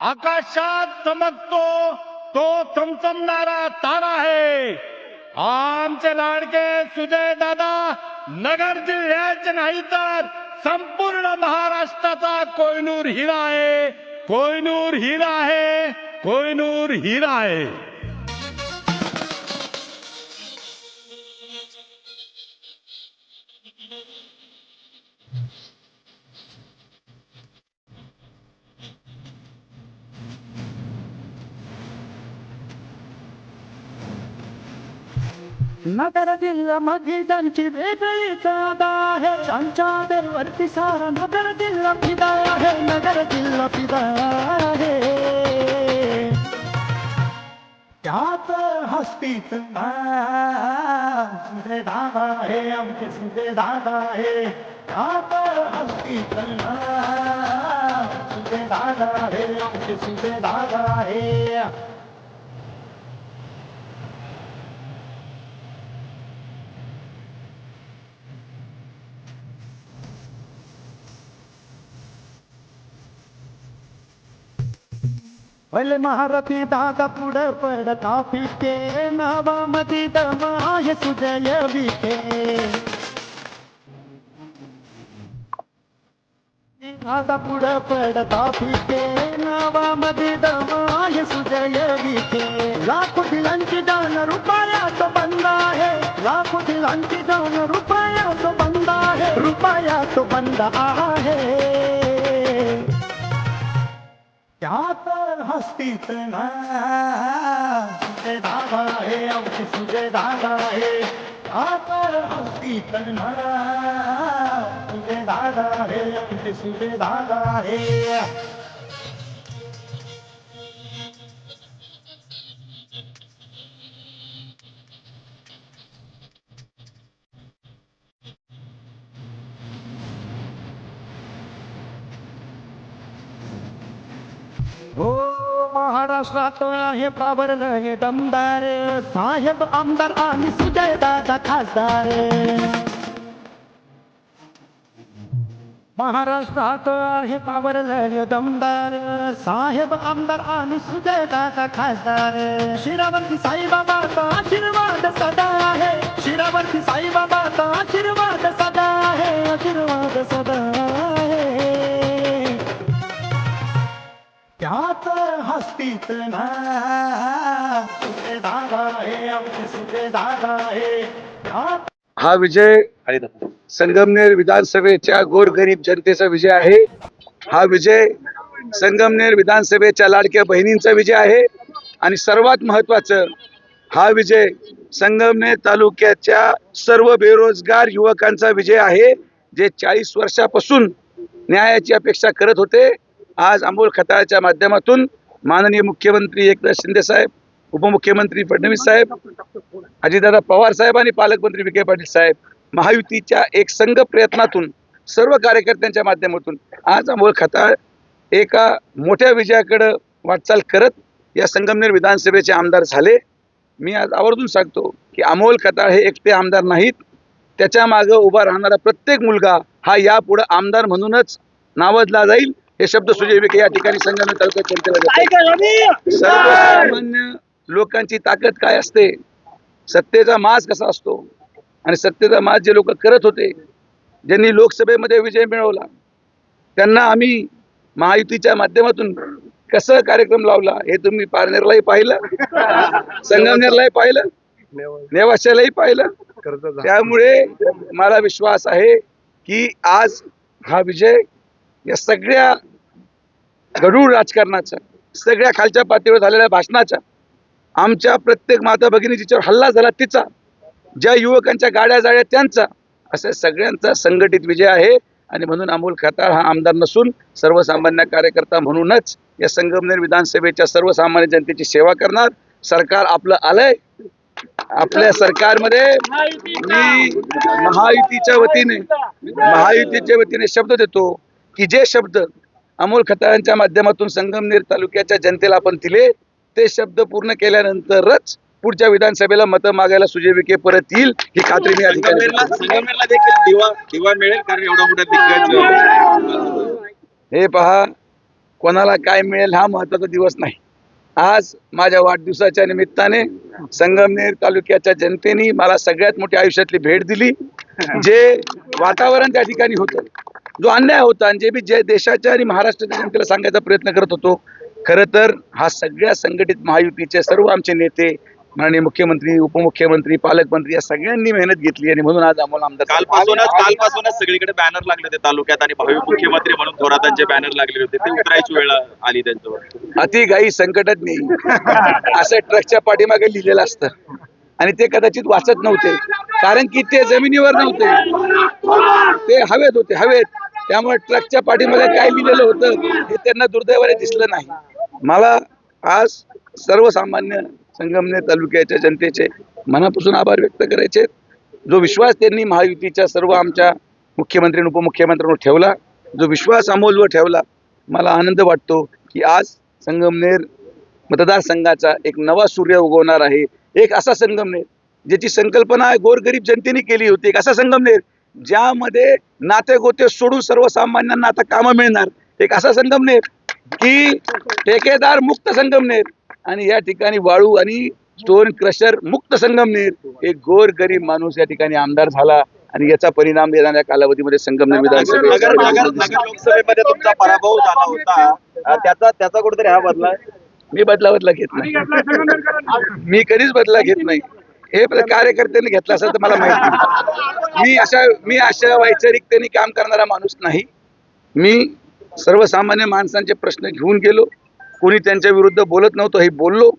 आकाशात चमकतो तो चमचमणारा तारा आहे. आमचे लाडके सुजय दादा नगर जिल्ह्याचे नाही तर संपूर्ण महाराष्ट्राचा कोयनूर हिरा आहे. कोयनूर हिरा आहे कोयनूर हिरा आहे. नगर दिल मध्य दंची बेटरी सदा है चंचा दिल वर्ती सारा नगर दिल अपिदा है नगर दिल अपिदा है क्या तो हस्ती तो सुधे दादा है अम्म के सुधे दादा है क्या तो हस्ती तो सुधे दादा है अम्म के सुधे दादा है पहिले महारथी दादा पुढे पडता पिके नावामध्ये दम आहे सुजय विखे दादा पुढे पडता पिके नावामध्ये दम आहे सुजय विखे लाखो दिलांची दान रुपयाचं बंद आहे लाखो दिलांची दान रुपयाचं बंद ना सुजय दादा आहे आमचे सुजय दादा आहे ना सुजय दादा आहे आमचे सुजय धागा आहे महाराष्ट्रात आहे प्राबरलं हे दमदार साहेब आमदार आणि सुजय दादा खासदार महाराष्ट्रात आहे. पावरलं हे दमदार साहेब आमदार आणि सुजय दादा खासदार शिरावरती साईबाबाचा आशीर्वाद सदा आहे. शिरावरती साईबाबाचा आशीर्वाद सदा आहे. आशीर्वाद सदा आहे. त्याच हस्तीत हा विजय संगमनेर विधानसभेच्या गोरगरीब जनतेचा विजय आहे. हा विजय संगमनेर विधानसभेच्या लाडक्या बहिणींचा विजय आहे. आणि सर्वात महत्वाचं हा विजय संगमनेर तालुक्याच्या सर्व बेरोजगार युवकांचा विजय आहे जे चाळीस वर्षापासून न्यायाची अपेक्षा करत होते. आज अमोल खताळच्या माध्यमातून माननीय मुख्यमंत्री एकनाथ शिंदे साहेब उपमुख्यमंत्री फडणवीस साहेब अजितदादा पवार साहेब आणि पालकमंत्री विखे पाटील साहेब महायुतीच्या एक संघ प्रयत्नातून सर्व कार्यकर्त्यांच्या माध्यमातून आज अमोल खताळ एका मोठ्या विजयाकडं वाटचाल करत या संगमनेर विधानसभेचे आमदार झाले. मी आज आवर्जून सांगतो की अमोल खताळ हे एकटे आमदार नाहीत. त्याच्या मागं उभा राहणारा प्रत्येक मुलगा हा यापुढं आमदार म्हणूनच नावाजला जाईल. हे शब्द सुजय विखे या ठिकाणी संगमनेर तालुक्यात. सर्वसामान्य लोकांची ताकद काय असते? सत्तेचा माज कसा असतो? आणि सत्तेचा माज जे लोक करत होते ज्यांनी लोकसभेमध्ये विजय मिळवला त्यांना आम्ही महायुतीच्या माध्यमातून कसं कार्यक्रम लावला हे तुम्ही पारनेरलाही पाहिलं संगमनेरलाही पाहिलं नेवाशालाही पाहिलं. त्यामुळे मला विश्वास आहे की आज हा विजय या सगळ्या गढूळ राजकारणाचा सगळ्या खालच्या पातळीवर झालेल्या भाषणाचा आमच्या प्रत्येक माता भगिनी जिच्यावर हल्ला झाला तिचा ज्या युवकांच्या गाड्या जाळ्या त्यांचा असा सगळ्यांचा संघटित विजय आहे. आणि म्हणून अमोल खताळ हा आमदार नसून सर्वसामान्य कार्यकर्ता म्हणूनच या संगमनेर विधानसभेच्या सर्वसामान्य जनतेची सेवा करणार. सरकार आपलं आलंय. आपल्या सरकारमध्ये मी महायुतीच्या वतीने महायुतीच्या वतीने शब्द देतो. की जे शब्द अमोल खताळांच्या माध्यमातून संगमनेर तालुक्याच्या जनतेला आपण दिले ते शब्द पूर्ण केल्यानंतरच पुढच्या विधानसभेला मतं मागायला सुजय विखे परत येईल ही खात्री मी दिग्गज हे पहा कोणाला काय मिळेल हा महत्त्वाचा दिवस नाही. आज माझ्या वाढदिवसाच्या निमित्ताने संगमनेर तालुक्याच्या जनतेने मला सगळ्यात मोठी आयुष्यातली भेट दिली जे वातावरण त्या ठिकाणी होतं. जो अन्याय होता आणि जे मी जे देशाच्या आणि महाराष्ट्राच्या जनतेला सांगायचा प्रयत्न करत होतो खरं तर हा सगळ्या संघटित महायुतीचे सर्व आमचे नेते माननीय मुख्यमंत्री उपमुख्यमंत्री पालकमंत्री या सगळ्यांनी मेहनत घेतली आणि म्हणून आज अमोल आमदार कालपासूनच कालपासूनच सगळीकडे बॅनर लागले होते तालुक्यात आणि भावी मुख्यमंत्री म्हणून थोरातांचे बॅनर लागलेले होते. ते उतरायची वेळ आली त्यांच्यावर. अति घाई संकटात नाही. असं ट्रकच्या पाठीमागे लिहिलेलं असतं. आणि ते कदाचित वाचत नव्हते. कारण की ते जमिनीवर नव्हते. ते हवेत होते हवेत. त्यामुळे ट्रकच्या पाठीमध्ये काय लिहिलेलं होतं हे त्यांना दुर्दैवाने दिसलं नाही. मला आज सर्वसामान्य संगमनेर तालुक्याच्या जनतेचे मनापासून आभार व्यक्त करायचे. जो विश्वास त्यांनी महायुतीच्या सर्व आमच्या मुख्यमंत्री आणि उपमुख्यमंत्र्यांवर ठेवला जो विश्वास अमोलवर ठेवला मला आनंद वाटतो की आज संगमनेर मतदारसंघाचा एक नवा सूर्य उगवणार आहे. एक असा संगमनेर ज्याची संकल्पना गोरगरीब जनतेने केली होती. एक असा संगमनेर ज्यामध्ये नाते गोते सोडून सर्वसामान्यांना आता कामं मिळणार. एक असा संगमनेर की ठेकेदार मुक्त संगमनेर आणि या ठिकाणी वाळू आणि स्टोन क्रशर मुक्त संगमनेर एक गोर गरीब माणूस या ठिकाणी आमदार झाला आणि याचा परिणाम येणाऱ्या कालावधीमध्ये संगमनेर लोकसभेमध्ये तुमचा पराभव झाला होता. त्याचा त्याचा कुठेतरी हा बदला. मी बदला बदला घेत नाही. मी कधीच बदला घेत नाही. हे कार्यकर्त्यांनी घेतला असेल तर मला माहिती नाही. मी अशा मी अशा वैचारिकतेने काम करणारा माणूस नाही. मी सर्वसामान्य माणसांचे प्रश्न घेऊन गेलो. कोणी त्यांच्या विरुद्ध बोलत नव्हतं हे बोललो.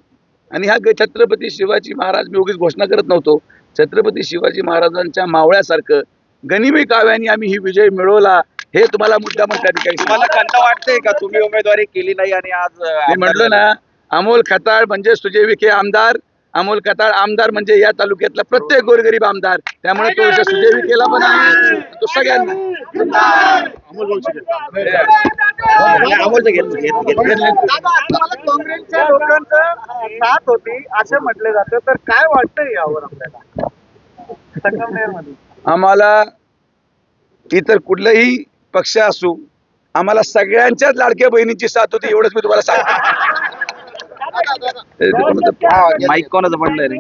आणि हा छत्रपती शिवाजी महाराज मी उगीच घोषणा करत नव्हतो. छत्रपती शिवाजी महाराजांच्या मावळ्यासारखं गनिमी काव्याने आम्ही ही विजय मिळवला. हे तुम्हाला मुद्दा त्या ठिकाणी तुम्हाला खंत वाटते का? तुम्ही उमेदवारी केली नाही आणि आज मी म्हटलं ना अमोल खताळ म्हणजे सुजय विखे आमदार अमोल कताळ आमदार म्हणजे या तालुक्यातला प्रत्येक गोरगरीब आमदार. त्यामुळे तो सुदैवी केला पण आहे. तो सगळ्यांना. काँग्रेसच्या लोकांचं साथ होती असं म्हटले जाते तर काय वाटतंय यावर आपल्याला आम्हाला इतर कुठलंही पक्ष असू आम्हाला सगळ्यांच्याच लाडक्या बहिणींची साथ होती एवढंच मी तुम्हाला सांगतो. माईक कोणाचं पडलंय रे?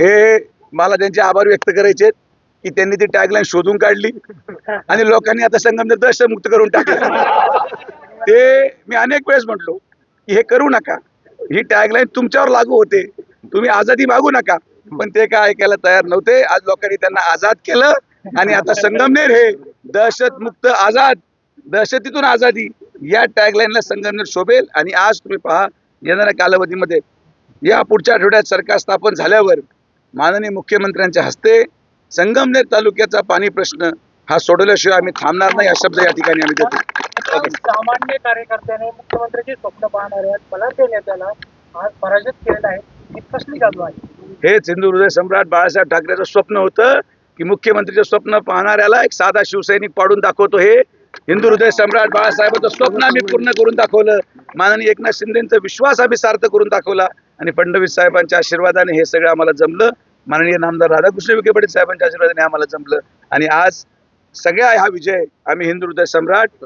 हे मला त्यांचे आभार व्यक्त करायचे की त्यांनी ती टॅगलाईन शोधून काढली आणि लोकांनी आता संगमनेर दहशतमुक्त करून टाकलं. ते मी अनेक वेळेस म्हटलो की हे करू नका. ही टॅगलाईन तुमच्यावर लागू होते. तुम्ही आझादी मागू नका. पण ते काय ऐकायला तयार नव्हते. आज लोकांनी त्यांना आझाद केलं आणि आता संगमनेर हे दहशतमुक्त आझाद दहशतीतून आझादी. या टॅगलाईनला संगमनेर शोभेल आणि आज तुम्ही पहा येणाऱ्या कालावधीमध्ये या पुढच्या आठवड्यात सरकार स्थापन झाल्यावर माननीय मुख्यमंत्र्यांच्या हस्ते संगमनेर तालुक्याचा पाणी प्रश्न हा सोडवल्याशिवाय आम्ही थांबणार नाही हा शब्द या ठिकाणी आम्ही देतो. सामान्य कार्यकर्त्याने मुख्यमंत्र्याचे स्वप्न पाहणाऱ्या नेत्याला आज पराजित केलेला आहे ही कसली जादू आहे? हेच हिंदू हृदय सम्राट बाळासाहेब ठाकरेचं स्वप्न होतं की मुख्यमंत्रीचं स्वप्न पाहणाऱ्याला एक साधा शिवसैनिक पाडून दाखवतो हे. हिंदू हृदय सम्राट बाळासाहेबांचं स्वप्न आम्ही पूर्ण करून दाखवलं. माननीय एकनाथ शिंदेचा विश्वास आम्ही सार्थ करून दाखवला. आणि फडणवीस साहेबांच्या आशीर्वादाने हे सगळं आम्हाला जमलं. माननीय नामदार राधाकृष्ण विखे पाटील साहेबांच्या आशीर्वादाने आम्हाला जमलं. आणि आज सगळ्या हा विजय आम्ही हिंदू हृदय सम्राट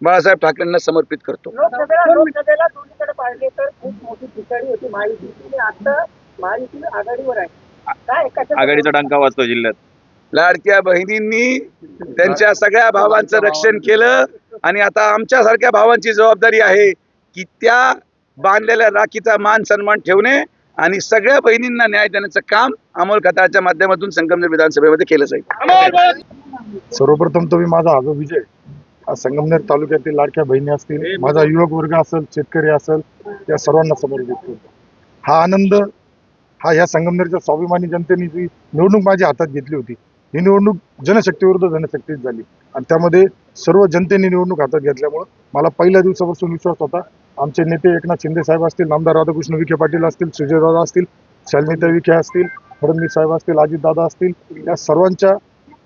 बाळासाहेब ठाकरेंना समर्पित करतो. लोकसभेला लोकसभेला दोन्हीकडे पाहिले तर खूप मोठी पिछाडी होती महायुतीची आणि आता महायुती आघाडीवर आहे. काय कशा आघाडीचा डंका वाजतो जिल्ह्यात. लाडक्या बहिणींनी त्यांच्या सगळ्या भावांचं रक्षण केलं आणि आता आमच्यासारख्या भावांची जबाबदारी आहे की त्या बांधलेल्या राखीचा मान सन्मान ठेवणे आणि सगळ्या बहिणींना न्याय देण्याचं काम अमोल खताच्या माध्यमातून संगमनेर विधानसभेमध्ये केलं जाईल. सर्वप्रथम तुम्ही माझा हा विजय संगमनेर तालुक्यातील लाडक्या बहिणी असतील माझा युवक वर्ग असेल शेतकरी असेल या सर्वांना समर्पित करतो हा आनंद हा ह्या संगमनेरच्या स्वाभिमानी जनतेने जी निवडणूक माझ्या हातात घेतली होती ही निवडणूक जनशक्तीविरुद्ध जनशक्तीच झाली. आणि त्यामध्ये सर्व जनतेने निवडणूक हातात घेतल्यामुळं मला पहिल्या दिवसापासून विश्वास होता. आमचे नेते एकनाथ शिंदे साहेब असतील आमदार राधाकृष्ण विखे पाटील असतील सुजयदादा असतील शालिनीता विखे असतील फडणवीस साहेब असतील अजितदादा असतील या सर्वांच्या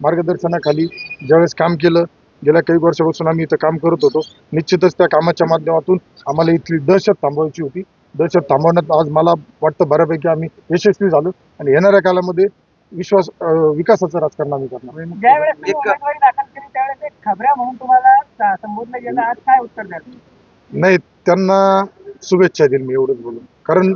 मार्गदर्शनाखाली ज्यावेळेस काम केलं गेल्या काही वर्षापासून आम्ही इथं काम करत होतो. निश्चितच त्या कामाच्या माध्यमातून आम्हाला इथली दहशत थांबवायची होती. दहशत थांबवण्यात आज मला वाटतं बऱ्यापैकी आम्ही यशस्वी झालो. आणि येणाऱ्या काळामध्ये विश्वास विकासाचं राजकारण आम्ही करणार. ज्यावेळेस तुम्ही एक- उमेदवारी दाखल केली त्यावेळेस खबऱ्या म्हणून तुम्हाला सा- संबोधलं गेलं आज काय उत्तर द्याल? नाही त्यांना शुभेच्छा देईल मी एवढंच बोलून. कारण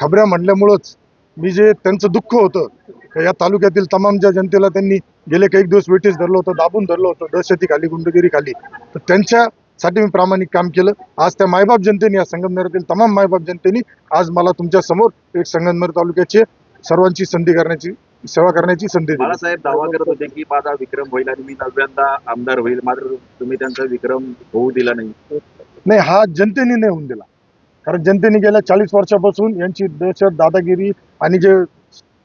खबऱ्या म्हणल्यामुळंच मी जे त्यांचं दुःख होतं का या तालुक्यातील तमाम ज्या जनतेला त्यांनी गेले काही दिवस वेटीस धरलं होतं दाबून धरलं होतं दहशती खाली गुंडगिरी खाली तर त्यांच्यासाठी मी प्रामाणिक काम केलं. आज त्या मायबाप जनतेने या संगमनेरातील तमाम मायबाप जनतेने आज मला तुमच्यासमोर एक संगमनेर तालुक्याचे सर्वांची संधी करण्याची सेवा करण्याची संधी दिली. बाळासाहेब दावा करत होते की माझा विक्रम होईल आणि मी नव्यांदा आमदार होईल. मात्र तुम्ही त्यांचा विक्रम होऊ दिला नाही. नाही हा जनतेने नाही होऊन दिला. कारण जनतेने गेल्या चाळीस वर्षापासून यांची दहशत दादागिरी आणि जे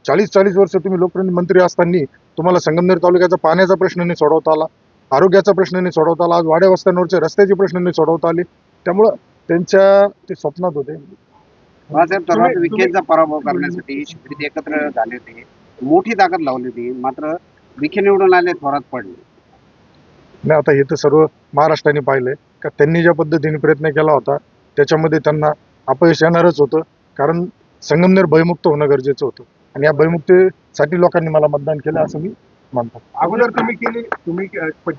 चाळीस चाळीस वर्ष तुम्ही लोकप्रतिनिधी मंत्री असताना तुम्हाला संगमनेर तालुक्याचा पाण्याचा प्रश्न नाही सोडवता आला आरोग्याचा प्रश्न नाही सोडवता आला आज वाड्या वस्त्यांवरचे रस्त्याचे प्रश्न नाही सोडवता आले. त्यामुळं त्यांच्या ते स्वप्नात होते. बाळासाहेब विखेचा पराभव करण्यासाठी एकत्र झाले होते. मोठी ताकद लावली होती. मात्र विखे निवडून आले थोरात पडले. नाही आता हे तर सर्व महाराष्ट्राने पाहिलंय. का त्यांनी ज्या पद्धतीने प्रयत्न केला होता त्याच्यामध्ये त्यांना अपयश येणारच होतं. कारण संगमनेर भयमुक्त होणं गरजेचं होतं. आणि या भयमुक्तीसाठी लोकांनी मला मतदान केलं असं मी मानतो. अगोदर तुम्ही केली तुम्ही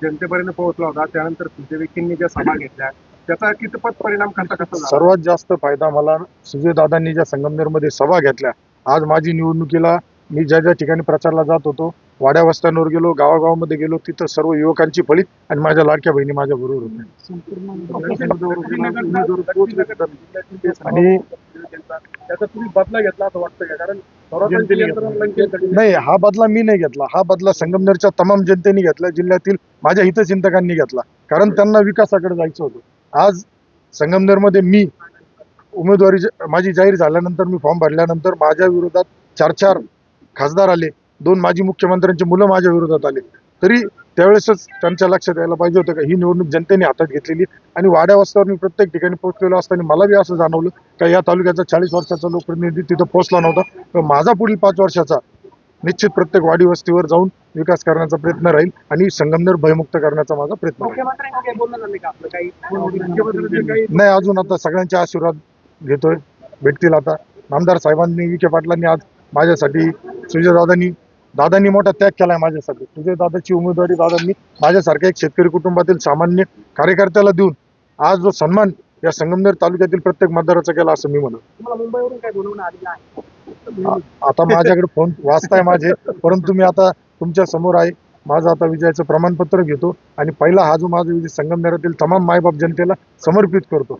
जनतेपर्यंत पोहोचला होता. त्यानंतर सुजय विखेंनी ज्या सभा घेतल्या त्याचा कितपत परिणाम कसा कसा झाला? सर्वात जास्त फायदा मला सुजय दादांनी ज्या संगमनेरमध्ये सभा घेतल्या आज माझी निवडणुकीला मी ज्या ज्या ठिकाणी प्रचारला जात होतो वाड्या वस्त्यांवर गेलो गावागावामध्ये गेलो तिथं सर्व युवकांची फळीत आणि माझ्या लाडक्या बहिणी माझ्या बरोबर होत्या. आणि बदला घेतला असं वाटतं कारण नाही हा बदला मी नाही घेतला. हा बदला संगमनेरच्या तमाम जनतेने घेतला जिल्ह्यातील माझ्या हितचिंतकांनी घेतला. कारण त्यांना विकासाकडे जायचं होतं. आज संगमनेरमध्ये मी उमेदवारी माझी जाहीर झाल्यानंतर मी फॉर्म भरल्यानंतर माझ्या विरोधात चार चार खासदार आले दोन माजी मुख्यमंत्र्यांची मुलं माझ्या विरोधात आले. तरी त्यावेळेसच त्यांच्या लक्षात यायला पाहिजे होतं का ही निवडणूक जनतेने हातात घेतलेली आणि वाड्या वस्त्यावर मी प्रत्येक ठिकाणी पोहोचलेलो असताना मला बी असं जाणवलं का या तालुक्याचा चाळीस वर्षाचा लोकप्रतिनिधी तिथं पोहोचला नव्हता. तर माझा पुढील पाच वर्षाचा निश्चित प्रत्येक वाडी वस्तीवर जाऊन विकास करण्याचा प्रयत्न राहील आणि संगमनेर भयमुक्त करण्याचा माझा प्रयत्न राहील. नाही अजून आता सगळ्यांचे आशीर्वाद घेतोय भेटतील आता. आमदार साहेबांनी विखे पाटलांनी आज माझ्यासाठी सुजयदादांनी दादांनी मोठा त्याग केलाय माझ्यासाठी. सुजयदादाची उमेदवारी दादांनी माझ्यासारख्या एक शेतकरी कुटुंबातील सामान्य कार्यकर्त्याला देऊन आज जो सन्मान या संगमनेर तालुक्यातील प्रत्येक मतदाराचा केला असं मी म्हणतो आहे? आता माझ्याकडे फोन वाचताय माझे परंतु मी आता तुमच्यासमोर आहे. माझं आता विजयाचं प्रमाणपत्र घेतो आणि पहिला हा जो माझा विजय संगमनेरातील तमाम मायबाप जनतेला समर्पित करतो.